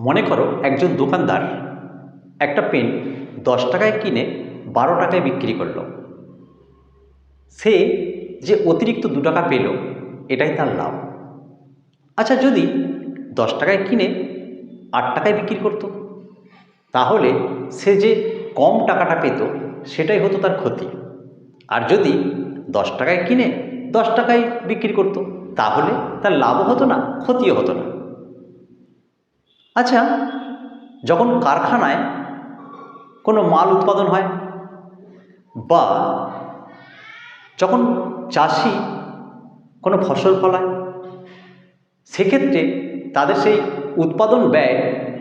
মনে করো একজন দোকানদার একটা পেন দশ টাকায় কিনে বারো টাকায় বিক্রি করল। সে যে অতিরিক্ত দু টাকা পেল, এটাই তার লাভ। আচ্ছা যদি দশ টাকায় কিনে আট টাকায় বিক্রি করতো, তাহলে সে যে কম টাকাটা পেত, সেটাই হতো তার ক্ষতি। আর যদি দশ টাকায় কিনে দশ টাকায় বিক্রি করতো, তাহলে তার লাভও হতো না, ক্ষতিও হতো না। আচ্ছা যখন কারখানায় কোনো মাল উৎপাদন হয় বা যখন চাষি কোনো ফসল ফলায়, সেক্ষেত্রে তাদের সেই উৎপাদন ব্যয়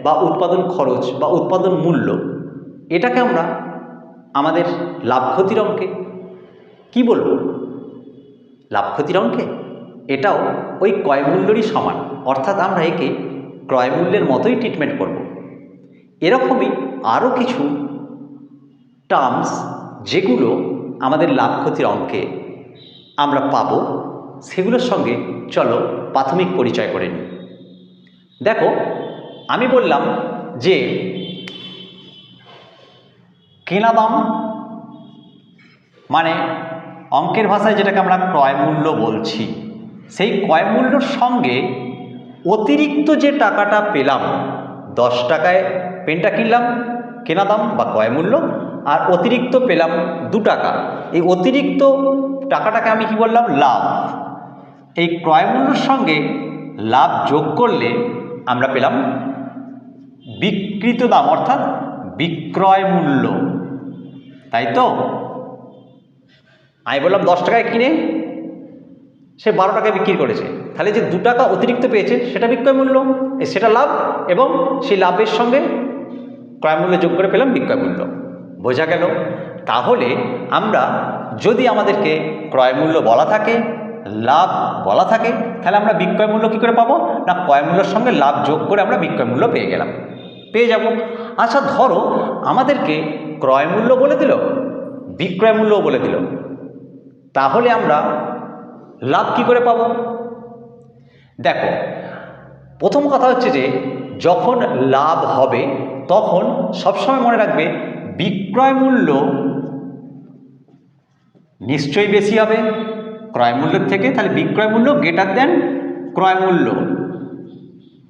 বা উৎপাদন খরচ বা উৎপাদন মূল্য, এটাকে আমরা আমাদের লাভ ক্ষতির অঙ্কে কী বলব? লাভ ক্ষতির অঙ্কে এটাও ওই ক্রয় মূল্যরই সমান। অর্থাৎ আমরা একে ক্রয় মূল্যের মতোই ট্রিটমেন্ট করব। এরকমই আরও কিছু টার্মস যেগুলো আমাদের লাভ ক্ষতির অঙ্কে আমরা পাবো, সেগুলোর সঙ্গে চলো প্রাথমিক পরিচয় করে নিই। দেখো, আমি বললাম যে কেনা দাম মানে অঙ্কের ভাষায় যেটাকে আমরা ক্রয় মূল্য বলছি, সেই ক্রয় মূল্যর সঙ্গে অতিরিক্ত যে টাকাটা পেলাম, দশ টাকায় পেনটা কিনলাম, কেনা দাম বা ক্রয় মূল্য, আর অতিরিক্ত পেলাম দু টাকা। এই অতিরিক্ত টাকাটাকে আমি কি বললাম? লাভ। এই ক্রয় মূল্যর সঙ্গে লাভ যোগ করলে আমরা পেলাম বিকৃত দাম, অর্থাৎ বিক্রয় মূল্য। তাই তো? আমি বললাম দশ টাকায় কিনে সে বারো টাকায় বিক্রি করেছে। তাহলে যে দু টাকা অতিরিক্ত পেয়েছে, সেটা বিক্রয় মূল্য। সেটা লাভ এবং সেই লাভের সঙ্গে ক্রয় মূল্য যোগ করে পেলাম বিক্রয় মূল্য। বোঝা গেল? তাহলে আমরা যদি আমাদেরকে ক্রয় মূল্য বলা থাকে, লাভ বলা থাকে, তাহলে আমরা বিক্রয় মূল্য কী করে পাবো? না, ক্রয় মূল্যের সঙ্গে লাভ যোগ করে আমরা বিক্রয় মূল্য পেয়ে গেলাম। পেয়ে যাব। আচ্ছা ধরো আমাদেরকে ক্রয় মূল্য বলে দিল, বিক্রয় মূল্যও বলে দিল। তাহলে আমরা লাভ কি করে পাবো? দেখো, প্রথম কথা হচ্ছে যে, যখন লাভ হবে, তখন সবসময় মনে রাখবে বিক্রয় মূল্য নিশ্চয়ই বেশি হবে। ক্রয় মূল্যের থেকে তাহলে বিক্রয় মূল্য গ্রেটার দেন ক্রয় মূল্য।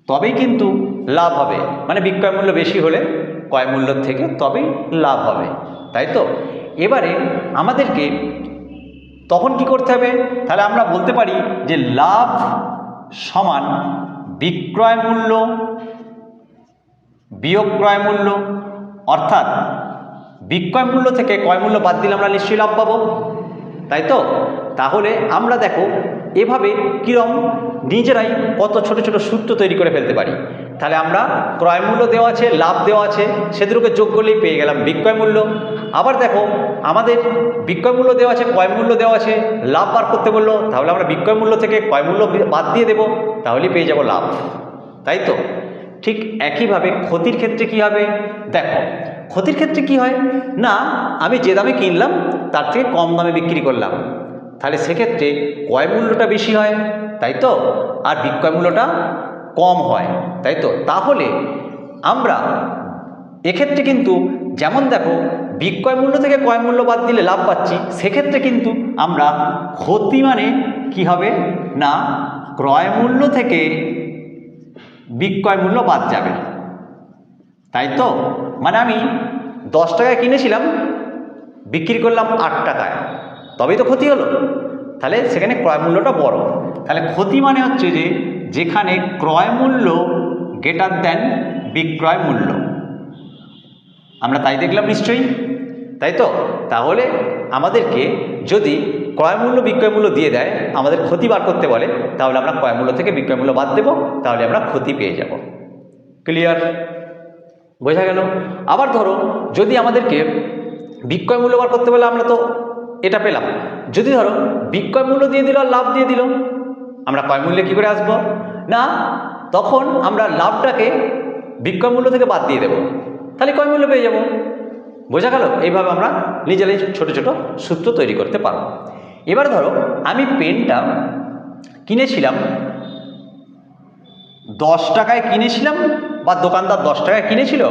তবেই কিন্তু লাভ হবে। মানে বিক্রয় মূল্য বেশি হলে ক্রয় মূল্যর থেকে তবেই লাভ হবে। তাই তো? এবারে আমাদেরকে তখন কি করতে হবে? তাহলে আমরা বলতে পারি যে লাভ সমান বিক্রয় মূল্য বিয়োগ ক্রয় মূল্য। অর্থাৎ বিক্রয় মূল্য থেকে ক্রয় মূল্য বাদ দিলে আমরা নিশ্চয়ই লাভ পাবো। তাই তো? তাহলে আমরা দেখো, এভাবে কীরম নিজেরাই কত ছোট ছোট সূত্র তৈরি করে ফেলতে পারি। তাহলে আমরা ক্রয় মূল্য দেওয়া আছে, লাভ দেওয়া আছে সে যোগ করলেই পেয়ে গেলাম বিক্রয় মূল্য। আবার দেখো, আমাদের বিক্রয় মূল্য দেওয়া আছে, ক্রয় মূল্য দেওয়া আছে, লাভ বার করতে বলল, তাহলে আমরা বিক্রয় মূল্য থেকে ক্রয় মূল্য বাদ দিয়ে দেবো, তাহলেই পেয়ে যাব লাভ। তাই তো? ঠিক একইভাবে ক্ষতির ক্ষেত্রে কি হবে? দেখো, ক্ষতির ক্ষেত্রে কি হয়? না, আমি যে দামে কিনলাম, তার থেকে কম দামে বিক্রি করলাম। তাহলে সেক্ষেত্রে ক্রয় মূল্যটা বেশি হয়, তাই তো? আর বিক্রয় মূল্যটা কম হয়, তাই তো? তাহলে আমরা এক্ষেত্রে কিন্তু যেমন দেখো, বিক্রয় মূল্য থেকে ক্রয় মূল্য বাদ দিলে লাভ পাচ্ছি, সেক্ষেত্রে কিন্তু আমরা ক্ষতি মানে কি হবে? না, ক্রয় মূল্য থেকে বিক্রয় মূল্য বাদ যাবে। তাই তো? মানে আমি দশ টাকায় কিনেছিলাম, বিক্রি করলাম আট টাকায়, তবেই তো ক্ষতি হলো। তাহলে সেখানে ক্রয় মূল্যটা বড়। তাহলে ক্ষতি মানে হচ্ছে যে যেখানে ক্রয় মূল্য গ্রেটার দেন বিক্রয় মূল্য। আমরা তাই দেখলাম নিশ্চয়ই, তাই তো? তাহলে আমাদেরকে যদি ক্রয় মূল্য বিক্রয় মূল্য দিয়ে দেয়, আমাদের ক্ষতি বার করতে বলে, তাহলে আমরা ক্রয় মূল্য থেকে বিক্রয় মূল্য বাদ দেবো, তাহলে আমরা ক্ষতি পেয়ে যাব। ক্লিয়ার বোঝা গেল? আবার ধরো, যদি আমাদেরকে বিক্রয় মূল্য বার করতে বলে, আমরা তো এটা পেলাম। যদি ধরো, বিক্রয় মূল্য দিয়ে দিল আর লাভ দিয়ে দিল আমরা ক্রয় মূল্যে কী করে আসব? না, তখন আমরা লাভটাকে বিক্রয় মূল্য থেকে বাদ দিয়ে দেবো। তাহলে ক্রয় মূল্য পেয়ে যাব। বোঝা গেল? এইভাবে আমরা নিজেরাই ছোট ছোট সূত্র তৈরি করতে পারব। এবার ধরো, আমি পেনটা কিনেছিলাম, দশ টাকায় কিনেছিলাম বা দোকানদার দশ টাকায় কিনেছিল,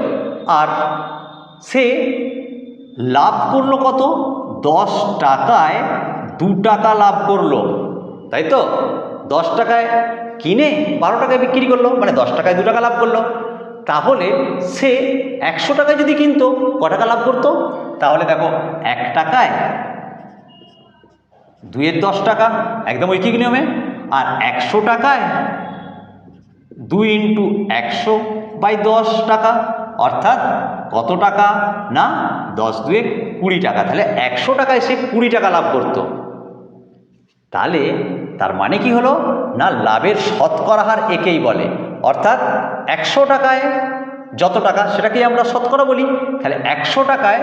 আর সে লাভ করল কত? দশ টাকায় দু টাকা লাভ করল। তাই তো? দশ টাকায় কিনে বারো টাকায় বিক্রি করল মানে দশ টাকায় দু টাকা লাভ করল। তাহলে সে একশো টাকায় যদি কিনতো, ক টাকা লাভ করতো? তাহলে দেখো, এক টাকায় দুয়ের দশ টাকা, একদম ঐকিক নিয়মে, আর একশো টাকায় দুই ইন্টু একশো বাই দশ টাকা, অর্থাৎ কত টাকা? না, দশ দুয়ে কুড়ি টাকা। তাহলে একশো টাকায় সে কুড়ি টাকা লাভ করতো। তাহলে তার মানে কি হলো? না, লাভের শতকরা হার একেই বলে। অর্থাৎ একশো টাকায় যত টাকা, সেটাকেই আমরা শতকরা বলি। তাহলে একশো টাকায়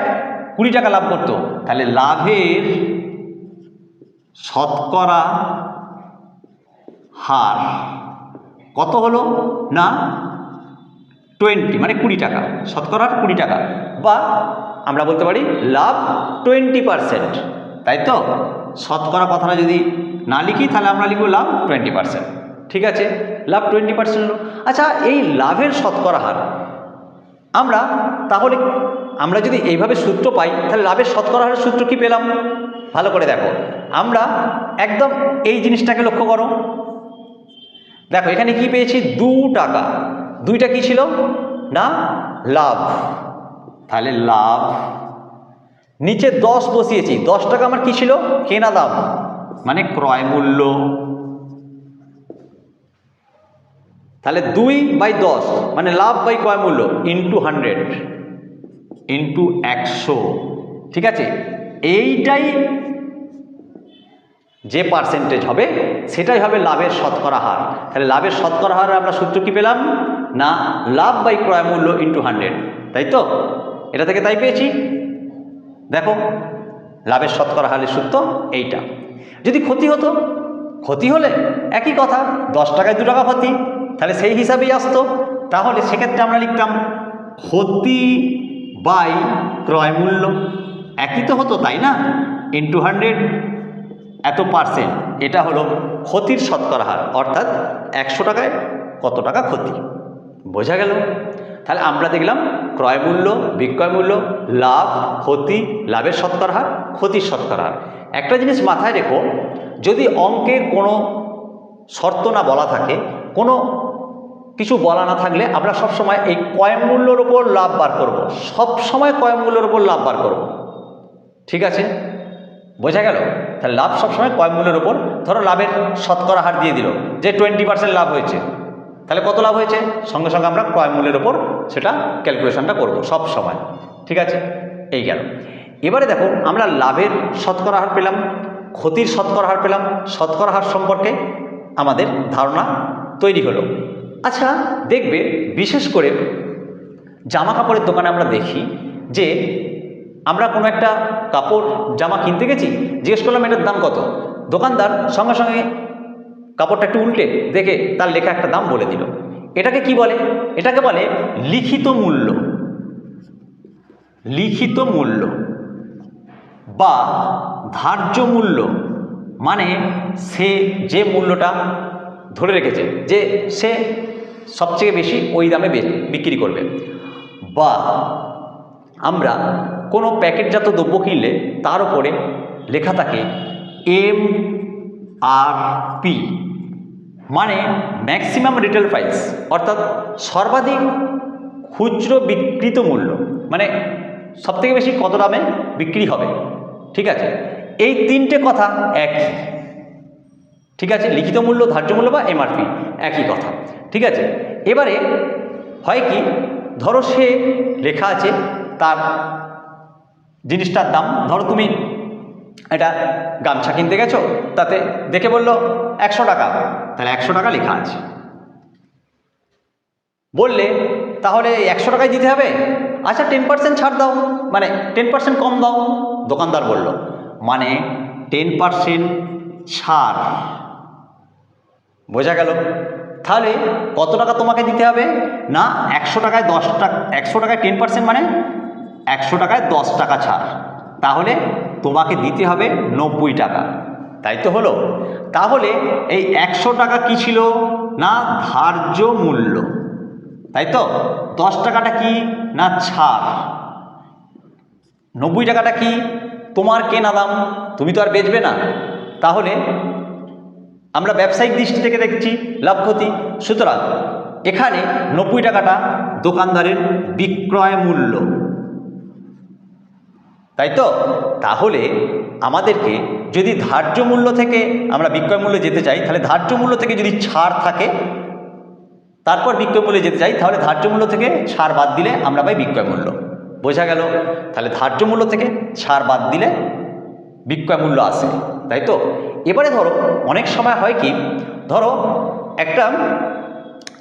কুড়ি টাকা লাভ করতো। তাহলে লাভের শতকরা হার কত হলো? না, টোয়েন্টি মানে কুড়ি টাকা। শতকরার কুড়ি টাকা। বা আমরা বলতে পারি লাভ টোয়েন্টি পারসেন্ট। তাই তো? শতকরা কথাটা যদি না লিখি তাহলে আমরা লিখব লাভ টোয়েন্টি পারসেন্ট ঠিক আছে? লাভ টোয়েন্টি পার্সেন্ট আচ্ছা এই লাভের শতকরা হার, আমরা তাহলে, আমরা যদি এইভাবে সূত্র পাই, তাহলে লাভের শতকরা হারের সূত্র কি পেলাম? ভালো করে দেখো। আমরা একদম এই জিনিসটাকে লক্ষ্য করো। দেখো, এখানে কি পেয়েছি? দু টাকা। দুইটা কি ছিল? না? লাভ। তাহলে লাভ। নিচে দশ বসিয়েছি। দশ টাকা আমার কি ছিল? কেনা দাম। মানে ক্রয় মূল্য। তাহলে দুই বাই দশ মানে লাভ বাই ক্রয় মূল্য ইন্টু হান্ড্রেড ইন্টু একশো। ঠিক আছে? এইটাই যে পার্সেন্টেজ হবে, সেটাই হবে লাভের শতকরা হার। তাহলে লাভের শতকরা হার আমরা সূত্র কি পেলাম? না, লাভ বাই ক্রয় মূল্য ইন্টু হান্ড্রেড তাই তো? এটা থেকে তাই পেয়েছি। দেখো, লাভের শতকরা হারের সূত্র এইটা। যদি ক্ষতি হতো? ক্ষতি হলে একই কথা, দশ টাকায় দু টাকা ক্ষতি, তাহলে সেই হিসাবেই আসতো। তাহলে সেক্ষেত্রে আমরা লিখতাম, ক্ষতি বাই ক্রয় মূল্য। একই তো হতো, তাই না? ইন্টু হান্ড্রেড এত পার্সেন্ট এটা হলো ক্ষতির শতকরা হার, অর্থাৎ একশো টাকায় কত টাকা ক্ষতি? বোঝা গেল? তাহলে আমরা দেখলাম, ক্রয় মূল্য, বিক্রয় মূল্য, লাভ, ক্ষতি, লাভের শতকরা হার, ক্ষতির শতকরা হার। একটা জিনিস মাথায় রেখো, যদি অঙ্কের কোনো শর্ত না বলা থাকে, কোনো কিছু বলা না থাকলে আমরা সব সময় এই কয়েন মূল্যর ওপর লাভ বার করব। সব সময় কয়েন মূল্যের ওপর লাভ বার করব। ঠিক আছে? বোঝা গেল? তাহলে লাভ সবসময় কয় মূল্যের ওপর ধরো লাভের শতকরা হার দিয়ে দিল, যে টোয়েন্টি পার্সেন্ট লাভ হয়েছে। তাহলে কত লাভ হয়েছে? সঙ্গে সঙ্গে আমরা ক্রয় মূল্যের ওপর সেটা ক্যালকুলেশনটা করব সব সময় ঠিক আছে? এই গেল। এবারে দেখো, আমরা লাভের শতকরা হার পেলাম, ক্ষতির শতকরা হার পেলাম, শতকরা হার সম্পর্কে আমাদের ধারণা তৈরি হলো। আচ্ছা দেখবে, বিশেষ করে জামা কাপড়ের দোকানে আমরা দেখি যে আমরা কোনো একটা কাপড়, জামা কিনতে গেছি, জিজ্ঞেস করলাম, এটার দাম কত? দোকানদার সঙ্গে সঙ্গে কাপড়টা একটু উল্টে দেখে তার লেখা একটা দাম বলে দিল। এটাকে কি বলে? এটাকে বলে লিখিত মূল্য। লিখিত মূল্য। বা ধার্য মূল্য মানে সে যে মূল্যটা ধরে রেখেছে, যে সে সবচেয়ে বেশি ওই দামে বিক্রি করবে। বা আমরা কোনো প্যাকেটজাত দ্রব্য কিনলে তার উপরে লেখা থাকে এম আর পি মানে ম্যাক্সিমাম রিটেল প্রাইস অর্থাৎ সর্বাধিক খুচরো বিক্রিত মূল্য মানে সবথেকে বেশি কত দামে বিক্রি হবে? ঠিক আছে? এই তিনটে কথা একই। ঠিক আছে? লিখিত মূল্য, ধার্য মূল্য বা এমআরপি একই কথা। ঠিক আছে? এবারে হয় কি? ধরো সে লেখা আছে, তার জিনিসটার দাম। ধরো তুমি এটা গামছা কিনতে গেছো, তাতে দেখে বলল একশো টাকা। তাহলে একশো টাকা লেখা আছে। বললে, তাহলে একশো টাকায় দিতে হবে? আচ্ছা টেন পার্সেন্ট ছাড় দাও। মানে টেন পার্সেন্ট কম দাও, দোকানদার বলল। মানে টেন পার্সেন্ট ছাড়। বোঝা গেল? তাহলে কত টাকা তোমাকে দিতে হবে? না, একশো টাকায় দশ টাকা, একশো টাকায় টেন পার্সেন্ট মানে একশো টাকায় দশ টাকা ছাড়। তাহলে তোমাকে দিতে হবে নব্বই টাকা। তাই তো হলো? তাহলে এই একশো টাকা কি ছিল? না, ধার্য মূল্য। তাই তো? দশ টাকাটা কি? না, ছাড়। নব্বই টাকাটা কি? তোমার কেনা দাম? তুমি তো আর বেচবে না। তাহলে আমরা ব্যবসায়িক দৃষ্টি থেকে দেখছি লাভ ক্ষতি। সুতরাং এখানে নব্বই টাকাটা দোকানদারের বিক্রয় মূল্য। তাই তো? তাহলে আমাদেরকে যদি ধার্য মূল্য থেকে আমরা বিক্রয় মূল্যে যেতে চাই, তাহলে ধার্য মূল্য থেকে যদি ছাড় থাকে, তারপর বিক্রয় মূল্যে যেতে চাই, তাহলে ধার্য মূল্য থেকে ছাড় বাদ দিলে আমরা পাই বিক্রয় মূল্য। বোঝা গেল, তাহলে ধার্য মূল্য থেকে ছাড় বাদ দিলে বিক্রয় মূল্য আসে, তাই তো? এবারে ধরো, অনেক সময় হয় কি, ধরো একটা,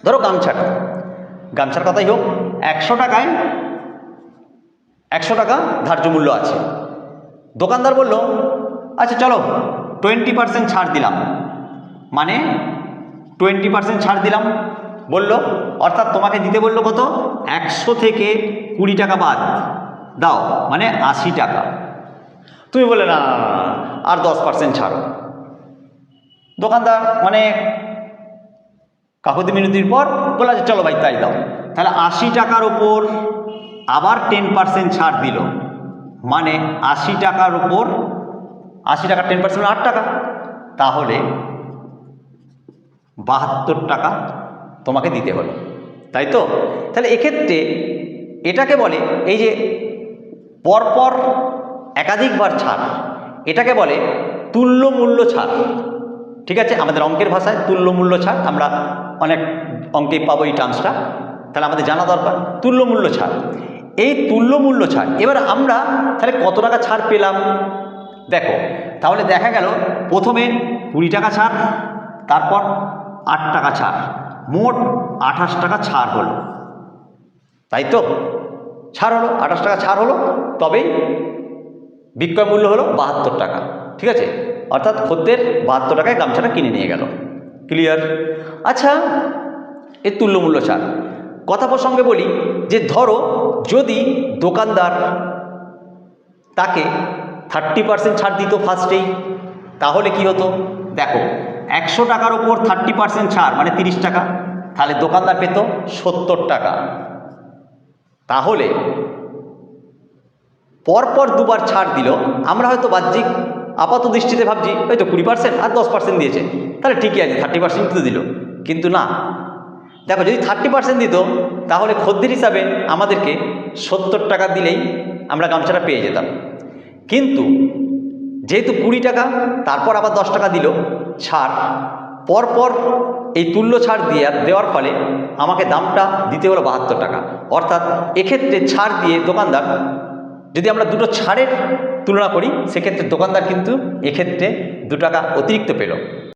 ধরো গামছাটা, গামছার কথাই হোক, একশো টাকায়, একশো টাকা ধার্য মূল্য আছে। দোকানদার বলল আচ্ছা চলো টোয়েন্টি পার্সেন্ট ছাড় দিলাম। মানে টোয়েন্টি পার্সেন্ট ছাড় দিলাম, বলল, অর্থাৎ তোমাকে দিতে বলল কত? একশো থেকে কুড়ি টাকা বাদ। দাও মানে আশি টাকা। তুমি বলে না, আর দশ পার্সেন্ট ছাড়ো। দোকানদার মানে কাকুতি মিনতির পর বলে যে চলো ভাই, তাই দাও। তাহলে আশি টাকার ওপর আবার টেন পার্সেন্ট ছাড় দিল। মানে আশি টাকার ওপর আশি টাকা টেন পার্সেন্ট আট টাকা। তাহলে বাহাত্তর টাকা তোমাকে দিতে হলো। তাই তো? তাহলে এক্ষেত্রে এটাকে বলে, এই যে পরপর একাধিকবার ছাড়, এটাকে বলে তুল্য মূল্য ছাড়। ঠিক আছে? আমাদের অঙ্কের ভাষায় তুল্য মূল্য ছাড়, আমরা অনেক অঙ্কে পাবো এই টার্মসটা তাহলে আমাদের জানা দরকার তুল্য মূল্য ছাড়। এই তুল্য মূল্য ছাড়, এবার আমরা তাহলে কত টাকা ছাড় পেলাম? দেখো, তাহলে দেখা গেল, প্রথমে কুড়ি টাকা ছাড়, তারপর আট টাকা ছাড়। মোট আঠাশ টাকা ছাড় হলো। তাই তো? ছাড় হলো, আঠাশ টাকা ছাড় হলো, তবেই বিক্রয় মূল্য হলো বাহাত্তর টাকা, ঠিক আছে? অর্থাৎ খদ্দের বাহাত্তর টাকায় গামছাটা কিনে নিয়ে গেল। ক্লিয়ার আচ্ছা এর তুল্য মূল্য ছাড়। কথা প্রসঙ্গে বলি যে ধরো, যদি দোকানদার তাকে থার্টি পার্সেন্ট ছাড় দিত ফার্স্টেই তাহলে কি হতো? দেখো একশো টাকার ওপর থার্টি পার্সেন্ট ছাড় মানে তিরিশ টাকা। তাহলে দোকানদার পেত সত্তর টাকা। তাহলে পরপর দুবার ছাড় দিল। আমরা হয়তো বাহ্যিক আপাত দৃষ্টিতে ভাবছি হয়তো কুড়ি পার্সেন্ট আর দশ পার্সেন্ট দিয়েছে। তাহলে ঠিকই আছে থার্টি পার্সেন্ট তো দিল। কিন্তু না। দেখো, যদি থার্টি পার্সেন্ট দিত, তাহলে খদ্দের হিসাবে আমাদেরকে সত্তর টাকা দিলেই আমরা গামছাটা পেয়ে যেতাম। কিন্তু যেহেতু কুড়ি টাকা, তারপর আবার দশ টাকা দিল ছাড়। পরপর এই তুল্য ছাড় দিয়ে দেওয়ার ফলে আমাকে দামটা দিতে হলো বাহাত্তর টাকা। অর্থাৎ এক্ষেত্রে ছাড় দিয়ে দোকানদার, যদি আমরা দুটো ছাড়ের তুলনা করি, সেক্ষেত্রে দোকানদার কিন্তু এক্ষেত্রে দু টাকা অতিরিক্ত পেল।